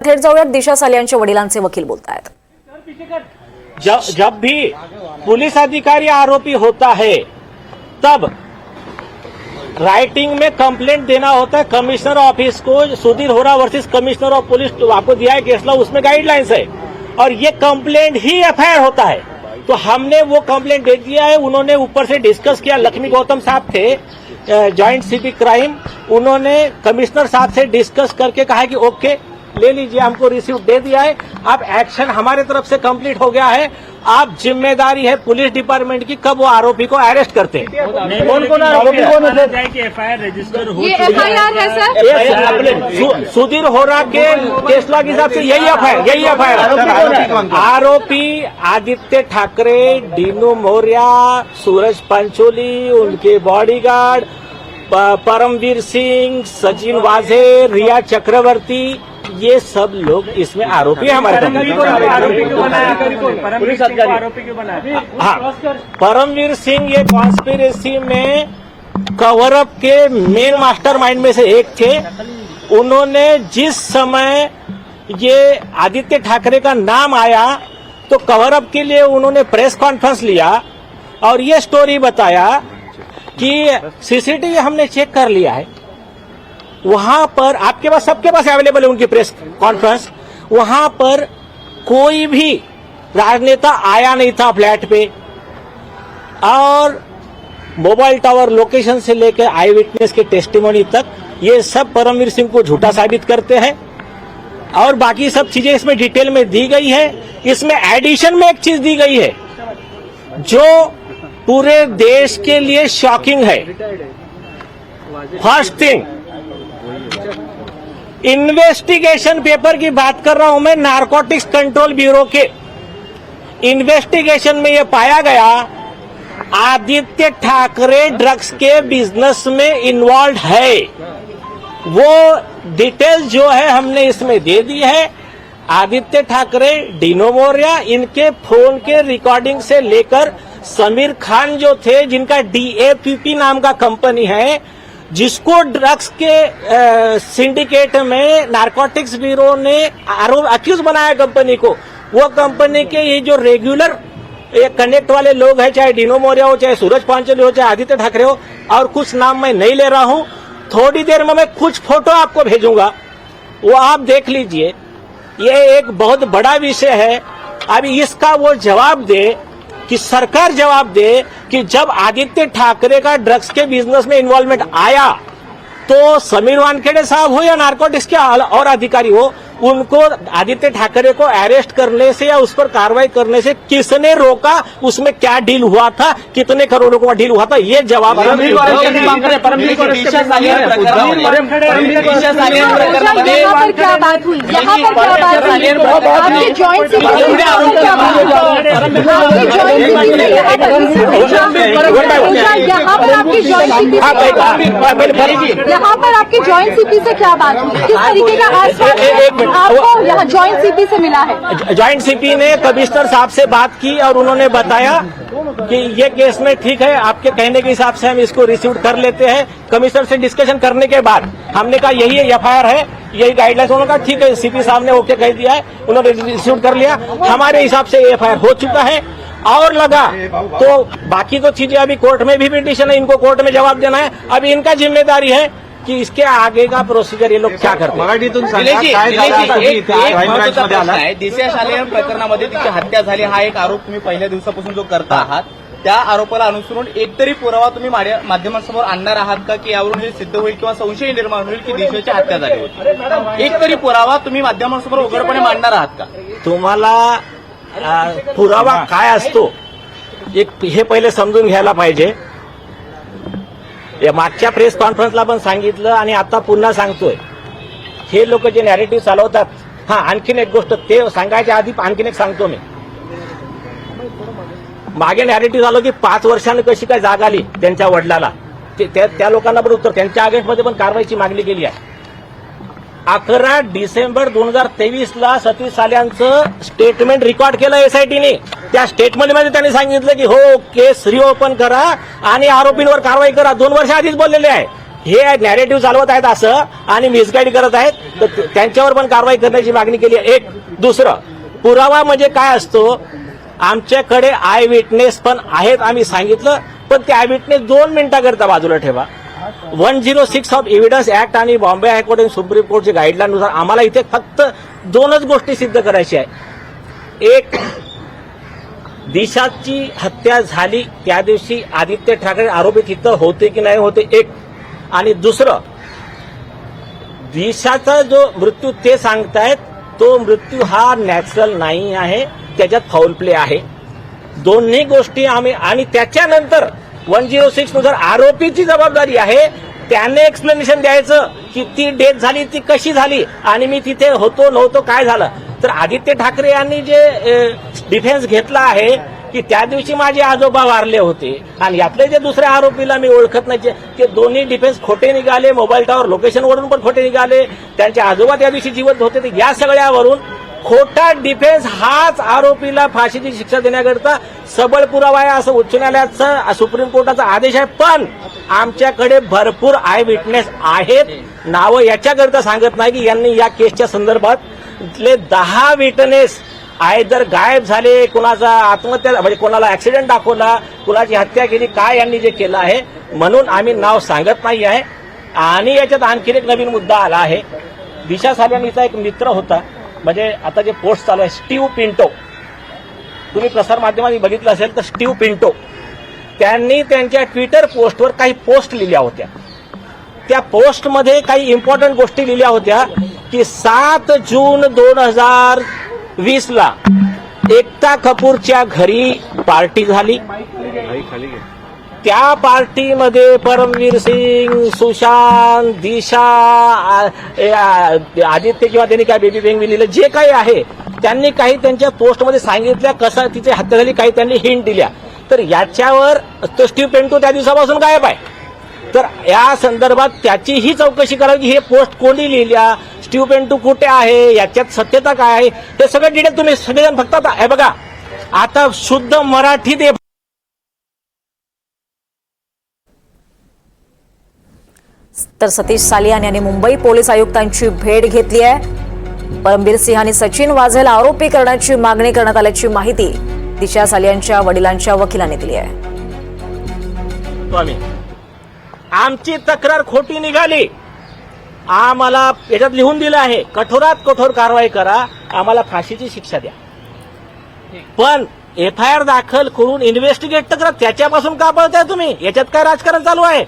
थेट जाऊयात. दिशा सालियांच्या वडिलांचे वकील बोलतायत. जब जब भी पुलिस अधिकारी आरोपी होता है, तब राइटिंग में कंप्लेंट देना होता है. कमिश्नर ऑफ़िस को सुधीर होरा वर्सेस कमिश्नर ऑफ़ पुलिस आपको दिया है केसला उसमें गाइडलाइंस है. और ये कंप्लेंट ही एफआईआर होता है. तो हमने वो कंप्लेंट दे दिया है. उन्होंने ऊपर से डिस्कस किया. लक्ष्मी गौतम साहब थे जॉइंट सीपी क्राइम उन्होंने कमिश्नर साहब से डिस्कस करके कहा कि ओके ले लीजिए हमको रिसीव दे दिया है। अब एक्शन हमारे तरफ़ से कंप्लीट हो गया है। आप ज़िम्मेदारी है पुलिस डिपार्टमेंट की कब वो आरोपी को अरेस्ट करते हैं? कौन कौन आरोपी है? कि एफ़ आई आर रजिस्टर हो आई है। सुधीर होरा के केसला के हिसाब से यही एफ़ है यही एफ़ है? आरोपी आदित्य ठाकरे डीनू मौर्या सूरज पंचोली उनके बॉडीगार्ड परमवीर सिंह सचिन वाझे रिया चक्रवर्ती ये सब लोग इसमें आरोपी है हमारे हाँ। परमवीर सिंह ये कॉन्स्पिरेसी में कवरअप के मेन मास्टरमाइंड में से एक थे। उन्होंने जिस समय ये आदित्य ठाकरे का नाम आया तो कवरअप के लिए उन्होंने प्रेस कॉन्फ्रेंस लिया और ये स्टोरी बताया कि सीसीटीवी हमने चेक कर लिया है। वहाँ पर आपके पास, सबके पास अवेलेबल है उनकी प्रेस कॉन्फ्रेंस वहाँ पर कोई भी राजनेता आया नहीं था फ्लैट पे। और मोबाइल टावर लोकेशन से लेकर आई विटनेस के टेस्टिमोनी तक, ये सब परमवीर सिंह को झूठा साबित करते हैं। और बाकी सब चीज़ें इसमें डिटेल में दी गई है। इसमें एडिशन में एक चीज़ दी गई है, जो पूरे देश के लिए शॉकिंग है। फ़र्स्ट थिंग इन्वेस्टिगेशन पेपर की बात कर रहा हूँ मैं नारकोटिक्स कंट्रोल ब्यूरो के। इन्वेस्टिगेशन में यह पाया गया, आदित्य ठाकरे ड्रग्स के बिज़नेस में इन्वॉल्व है। वो डिटेल जो है हमने इसमें दे दी है। आदित्य ठाकरे डिनो मौर्य इनके फ़ोन के रिकॉर्डिंग से लेकर समीर खान जो थे, जिनका डीएपीपी नाम का कंपनी है जिसको ड्रग्स के सिंडिकेट में नारकोटिक्स ब्यूरो ने आरोप अक्यूज बनाया कंपनी को। वो कंपनी के ये जो रेगुलर ये कनेक्ट वाले लोग हैं, चाहे डिनो मौर्य हो, चाहे सूरज पांचोली हो, चाहे आदित्य ठाकरे हो, और कुछ नाम मैं नहीं ले रहा हूँ, थोड़ी देर में मैं कुछ फ़ोटो आपको भेजूँगा। वो आप देख लीजिए। ये एक बहुत बड़ा विषय है। अभी इसका वो जवाब दे कि सरकार जवाब दे कि जब आदित्य ठाकरे का ड्रग्स के बिजनेस में इन्वॉल्वमेंट आया तो समीर वानखेड़े साहब हो या नार्कोटिक्स के और अधिकारी हो उनको आदित्य ठाकरे को अरेस्ट करने से या उस पर कार्रवाई करने से किसने रोका? उसमें क्या डील हुआ था? कितने करोड़ों का डील हुआ था? ये जवाब यहाँ पर क्या बात हुई? यहाँ पर क्या बात हुई? आपकी जॉइंट यहाँ पर आपकी जॉइंट यहाँ पर आपकी जॉइंट सीपी से क्या बात हुई? किस तरीके का ए- आपको यहाँ जॉइंट सीपी से मिला है। ज्वाइंट सीपी ने कमिश्नर साहब से बात की और उन्होंने बताया कि ये केस में ठीक है आपके कहने के हिसाब से हम इसको रिसीव कर लेते हैं। कमिश्नर से डिस्कशन करने के बाद हमने कहा यही एफ़ है यही गाइडलाइंस उन्होंने कहा ठीक है सीपी साहब ने ओके कह दिया है उन्होंने रिसीव कर लिया। हमारे हिसाब से एफआईआर हो चुका है। और लगा तो बाकी तो चीज़ें अभी कोर्ट में भी पिटिशन है इनको कोर्ट में जवाब देना है। अभी इनका ज़िम्मेदारी है कि इसके आगे का प्रोसीजर ये लोग क्या करते हैं? मराठीतून दिशा शालेय प्रकरणामध्ये तिची हत्या झाली. हा एक आरोप तुम्ही पहिल्या दिवसापासून जो करता आहात त्या आरोपाला अनुसरून एकतरी पुरावा तुम्ही माध्यमांसमोर आणणार आहात का? की यावरून हे सिद्ध होईल किंवा संशय निर्माण होईल की दिशेची हत्या झाली होती? एकतरी पुरावा तुम्ही माध्यमांसमोर उघडपणे मांडणार आहात का? तुम्हाला पुरावा काय असतो? एक हे पहिले समजून घ्यायला पाहिजे. या मागच्या प्रेस कॉन्फरन्सला पण सांगितलं आणि आता पुन्हा सांगतोय. हे लोक जे नॅरेटिव्ह चालवतात हा आणखीन एक गोष्ट ते सांगायच्या आधी आणखीन एक सांगतो मी. मागे नॅरेटिव्ह झालं की पाच वर्षानं कशी काय जाग आली त्यांच्या वडिलाला. ते- त्या त्या लोकांना पण उत्तर त्यांच्या अगेन्स्टमध्ये पण कारवाईची मागणी केली आहे. अकरा डिसेंबर दोन हजार तेवीस ला सतीश साल्यांचं स्टेटमेंट रेकॉर्ड केलं एसआयटीने त्या स्टेटमेंटमध्ये त्यांनी सांगितलं की हो केस रिओपन करा आणि आरोपींवर कारवाई करा. दोन वर्ष आधीच बोललेले आहे. हे नॅरेटिव्ह चालवत आहेत असं आणि मिसगाईड करत आहेत. तर त्यांच्यावर पण कारवाई करण्याची मागणी केली आहे. एक दुसरं पुरावा म्हणजे काय असतो? आमच्याकडे आय विटनेस पण आहेत आम्ही सांगितलं. पण ते आय विटनेस दोन मिनिटाकरता बाजूला ठेवा. One zero six of evidence act आणि बॉम्बे हायकोर्ट आणि सुप्रीम कोर्टच्या गाईडलाईननुसार आम्हाला इथे फक्त दोनच गोष्टी सिद्ध करायची आहे. एक दिशाची हत्या झाली त्या दिवशी आदित्य ठाकरे आरोपी तिथं होते की नाही होते एक. आणि दुसरं दिशाचा जो मृत्यू ते सांगतायत तो मृत्यू हा नॅचरल नाही आहे त्याच्यात फाऊल प्ले आहे. दोन्ही गोष्टी आम्ही आणि त्याच्यानंतर वन झिरो सिक्सनुसार आरोपीची जबाबदारी आहे. त्याने एक्सप्लेनेशन द्यायचं की ती डेथ झाली ती कशी झाली आणि मी तिथे होतो नव्हतो काय झालं. तर आदित्य ठाकरे यांनी जे डिफेन्स घेतला आहे की त्या दिवशी माझे आजोबा वारले होते. आणि यातले जे दुसऱ्या आरोपीला मी ओळखत नाही ते दोन्ही डिफेन्स खोटे निघाले मोबाईल टावर लोकेशनवरून पण खोटे निघाले. त्यांचे आजोबा त्या दिवशी जिवंत होते. तर या सगळ्यावरून खोटा डिफेन्स हाच आरोपीला फाशीची शिक्षा देण्याकरता सबळ पुरावा आहे असं उच्च न्यायालयाचा सुप्रीम कोर्टाचा आदेश आहे. पण आमच्याकडे भरपूर आय विटनेस आहेत. नावं याच्याकरता सांगत नाही की यांनी या केसच्या संदर्भातले दहा विटनेस आयदर गायब झाले. कुणाचा आत्महत्या म्हणजे कोणाला ऍक्सिडेंट दाखवला कुणाची हत्या केली काय यांनी जे केलं आहे म्हणून आम्ही नाव सांगत नाही आहे. आणि याच्यात आणखीन एक नवीन मुद्दा आला आहे. दिशा साहेबांचा एक मित्र होता. म्हणजे आता जे पोस्ट चालू आहे स्टीव पिंटो तुम्ही प्रसारमाध्यमात बघितलं असेल तर स्टीव पिंटो त्यांनी त्यांच्या ट्विटर पोस्टवर काही पोस्ट लिहिल्या होत्या. त्या पोस्टमध्ये काही इम्पॉर्टंट गोष्टी लिहिल्या होत्या की सात जून दोन हजार वीसला एकता कपूरच्या घरी पार्टी झाली. त्या पार्टीमध्ये परमवीर सिंग सुशांत दिशा आदित्य किंवा त्यांनी काय बेबी बेंग लिहिलं जे काही आहे त्यांनी काही त्यांच्या पोस्टमध्ये सांगितल्या कसं तिची हत्या झाली काही त्यांनी हिंट दिल्या. तर याच्यावर तो स्टीव पेंटो त्या दिवसापासून गायब आहे. तर या संदर्भात त्याचीही चौकशी करावी की हे पोस्ट कोणी लिहिल्या स्टीव पेंटू कुठे आहे याच्यात सत्यता काय आहे हे सगळं डिटेल तुम्ही सगळेजण फक्त हे बघा आता शुद्ध मराठीत हे तर सतीश सालियान यांनी मुंबई पोलीस आयुक्तांची भेट घेतली आहे. परमबीर सिंह आणि सचिन वाझेला आरोपी करण्याची मागणी करण्यात आल्याची माहिती दिशा सालियांच्या वडिलांच्या वकिलांनी दिली आहे. आमची तक्रार खोटी निघाली. आम्हाला याच्यात लिहून दिलं आहे कठोरात कठोर कारवाई करा आम्हाला फाशीची शिक्षा द्या. पण एफ आय आर दाखल करून इन्व्हेस्टिगेट तर करा त्याच्यापासून का पळताय तुम्ही? याच्यात काय राजकारण चालू आहे?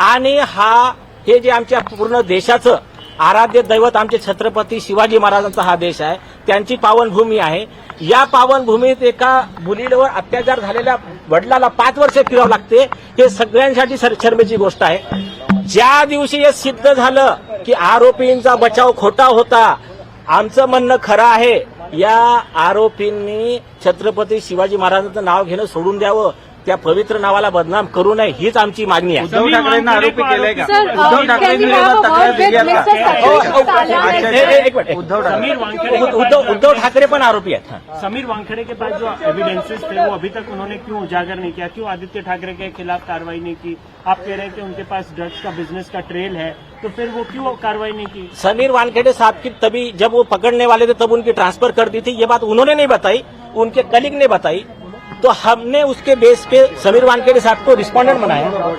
आणि हा हे जे आमच्या पूर्ण देशाचं आराध्य दैवत आमचे छत्रपती शिवाजी महाराजांचा हा देश आहे त्यांची पावनभूमी आहे. या पावनभूमीत एका मुलीवर अत्याचार झालेल्या वडिलाला पाच वर्ष फिरावं लागते हे सगळ्यांसाठी शर्मेची गोष्ट आहे. ज्या दिवशी हे सिद्ध झालं की आरोपींचा बचाव खोटा होता आमचं म्हणणं खरं आहे या आरोपींनी छत्रपती शिवाजी महाराजांचं नाव घेणं सोडून द्यावं त्या पवित्र नावाला बदनाम करू नये हीच आमची मागणी आहे. उद्धव ठाकरेंना आरोपी केलंय का? Sir, uh, can we have a word with Mr. Satish Salia? ए- ए- एक मिनिट. उद्धव समीर वानखेड़े उद्धव उद्धव- उद्धव ठाकरे पण आरोपी आहेत. हा. समीर वानखेड़े के पास जो एविडेंसेस थे वो अभी तक उन्होंने क्यों उजागर नहीं किया? क्यों आदित्य ठाकरे के खिलाफ कार्रवाई नहीं की? आप कह रहे थे उनके पास ड्रग्स का बिजनेस का ट्रेल है तो फिर वो क्यों कार्रवाई नहीं की? समीर वानखेड़े साहब की तभी जब वो पकड़ने वाले थे तब उनकी ट्रांसफर कर दी थी। ये बात उन्होंने नहीं बताई उनके कलीग ने बताई। तो हमने उसके बेस पे समीर वानखेड़े साहब को रिस्पोंडेंट बनाया।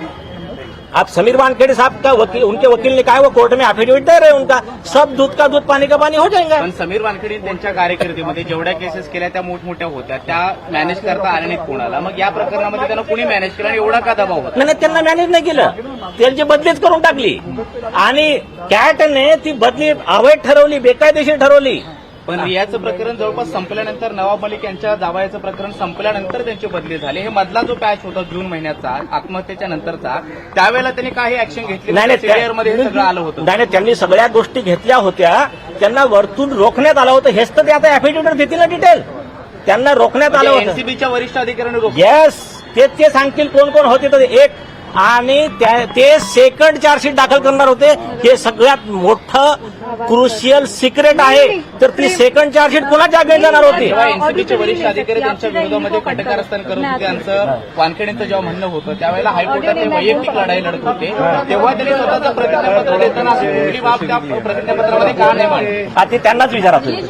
आप समीर वानखेड़े साहब का वकील उनके वकील ने कहा वो कोर्ट में एफिडेविट दे रहे हैं उनका। सब दूध का दूध पानी का पानी हो जाएगा। पण समीर वानखेडे त्यांच्या कारकिर्दीमध्ये जेवढ्या केसेस केल्या त्या मोठमोठ्या होत्या. त्या मॅनेज करता आल्या नाहीत कोणाला. मग या प्रकरणामध्ये त्यांना कुणी मॅनेज केलं? आणि एवढा का दबाव होता? नाही नाही, त्यांना मॅनेज नाही केलं. त्यांची बदलीच करून टाकली. आणि कॅटने ती बदली अवैध ठरवली बेकायदेशीर ठरवली. पण रियाचं प्रकरण जवळपास संपल्यानंतर नवाब मलिक यांच्या जावयाचं प्रकरण संपल्यानंतर त्यांची बदली झाली. हे मधला जो पॅच होता जून महिन्याचा आत्महत्येच्या नंतरचा त्यावेळेला त्यांनी काही ऍक्शन घेतली नाही हे सगळं आलं होतं. नाही त्यांनी सगळ्या गोष्टी घेतल्या होत्या. त्यांना वरतून रोखण्यात आलं होतं. हेच तर ते आता ऍफिडेविट देतील ना डिटेल त्यांना रोखण्यात आलं होतं. एनसीबीच्या वरिष्ठ अधिकाऱ्यांनी येस ते ते सांगतील कोण कोण होते तर एक आणि ते सेकंड चार्जशीट दाखल करणार होते. हे सगळ्यात मोठं क्रुशियल सिक्रेट आहे तर ती सेकंड चार्जशीट कोणाच्या अगेन्स्ट जाणार होती एनसीबीचे वरिष्ठ अधिकारी त्यांच्या विरोधामध्ये कटकारस्थान करत होते त्यांचं वानखेडेंचं जेव्हा म्हणणं होतं त्यावेळेला हायकोर्टात ते वैयक्तिक लढाई लढत होते तेव्हा त्यांनी स्वतःचं प्रतिज्ञापत्र देताना अशी कुठली बाब त्या प्रतिज्ञापत्रामध्ये का नाही मांडली हा ते त्यांनाच विचारा तुम्ही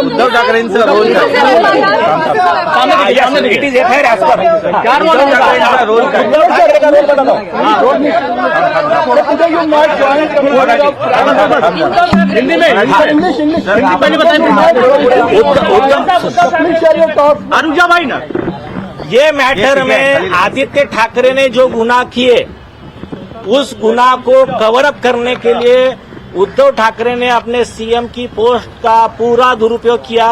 Uddhav ठाकरेंचा role it is F I R Uddhav ठाकरेंचा role काय उद्धव ठाकरे का रोल बताओ हिंदी में? हिंदी पहले अनुजा भाई ना। ये मैटर में आदित्य ठाकरे ने जो गुनाह किए उस गुनाह को कवर अप करने के लिए उद्धव ठाकरे ने अपने सीएम की पोस्ट का पूरा दुरुपयोग किया।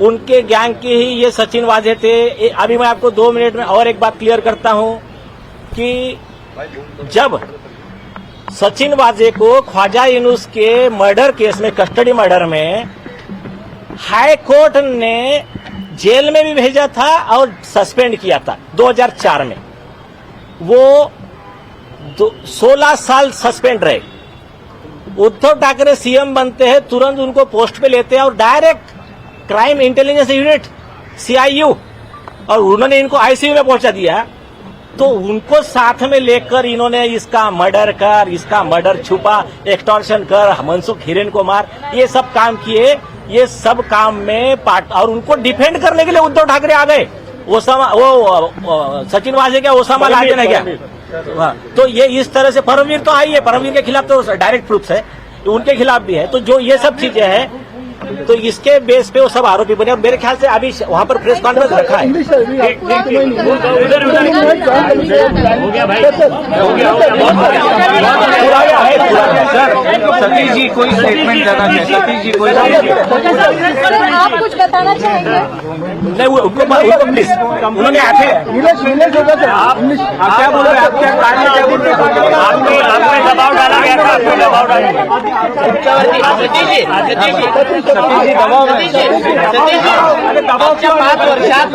उनके गैंग के ही ये सचिन वाजे थे। अभी मैं आपको दो मिनट में और एक बात क्लियर करता हूँ कि जब सचिन वाजे को ख्वाजा यूनुस के मर्डर केस में, कस्टडी मर्डर में हाई कोर्ट ने जेल में भी भेजा था और सस्पेंड किया था 2004 में। वो दो- 16 साल सस्पेंड रहे। उद्धव ठाकरे सीएम बनते हैं, तुरंत उनको पोस्ट पे लेते हैं और direct crime intelligence unit, CIU, और उन्होंने इनको आईसीयू में पहुँचा दिया। तो उनको साथ में लेकर इन्होंने इसका मर्डर कर इसका मर्डर छुपा एक्सटॉर्शन कर मनसुख हिरेन को मार ये सब काम किए। ये सब काम में पार्ट और उनको डिफेंड करने के लिए उद्धव ठाकरे आ गए। ओसामा वो सचिन वाजे क्या ओसामा लादेन है क्या? हाँ, तो ये इस तरह से परमवीर तो आई है। परमवीर के खिलाफ तो डायरेक्ट प्रूफ है। उनके खिलाफ भी है। तो जो ये सब चीज़ें हैं तो इसके बेस पे वो सब आरोपी बने और मेरे ख्याल से अभी वहाँ पर प्रेस कॉन्फ्रेंस रखा है उधर उधर हो गया भाई हो गया हो गया पुराया है पुराया सर सतीश जी कोई स्टेटमेंट देना चाहिए सतीश जी कोई आप कुछ बताना चाहेंगे? नहीं वो- उनको उनको प्लीज उन्होंने आते आप क्या बोल रहे हैं? आप क्या कार्य क्या बोल रहे हैं? आपने आपने दबाव डाला गया था आपने दबाव डाला गया तुमच्यावरती सतीश जी सतीश जी सतीश जी दबाव सतीश जी सतीश जी मागच्या पाच वर्षात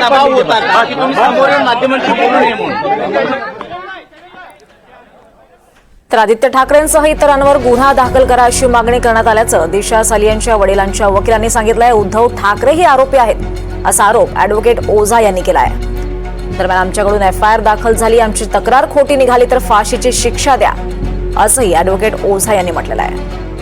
दबाव होता का की तुम्ही समोर येऊन माध्यमांशी बोलू नये म्हणून तर आदित्य ठाकरेंसह इतरांवर गुन्हा दाखल करा अशी मागणी करण्यात आल्याचं दिशा सालियांच्या वडिलांच्या वकिलांनी सांगितलंय. उद्धव ठाकरेही आरोपी आहेत असा आरोप अॅडव्होकेट ओझा यांनी केला आहे दरम्यान आमच्याकडून एफआयआर दाखल झाली. आमची तक्रार खोटी निघाली तर फाशीची शिक्षा द्या असंही अॅडव्होकेट ओझा यांनी म्हटलेलं आहे.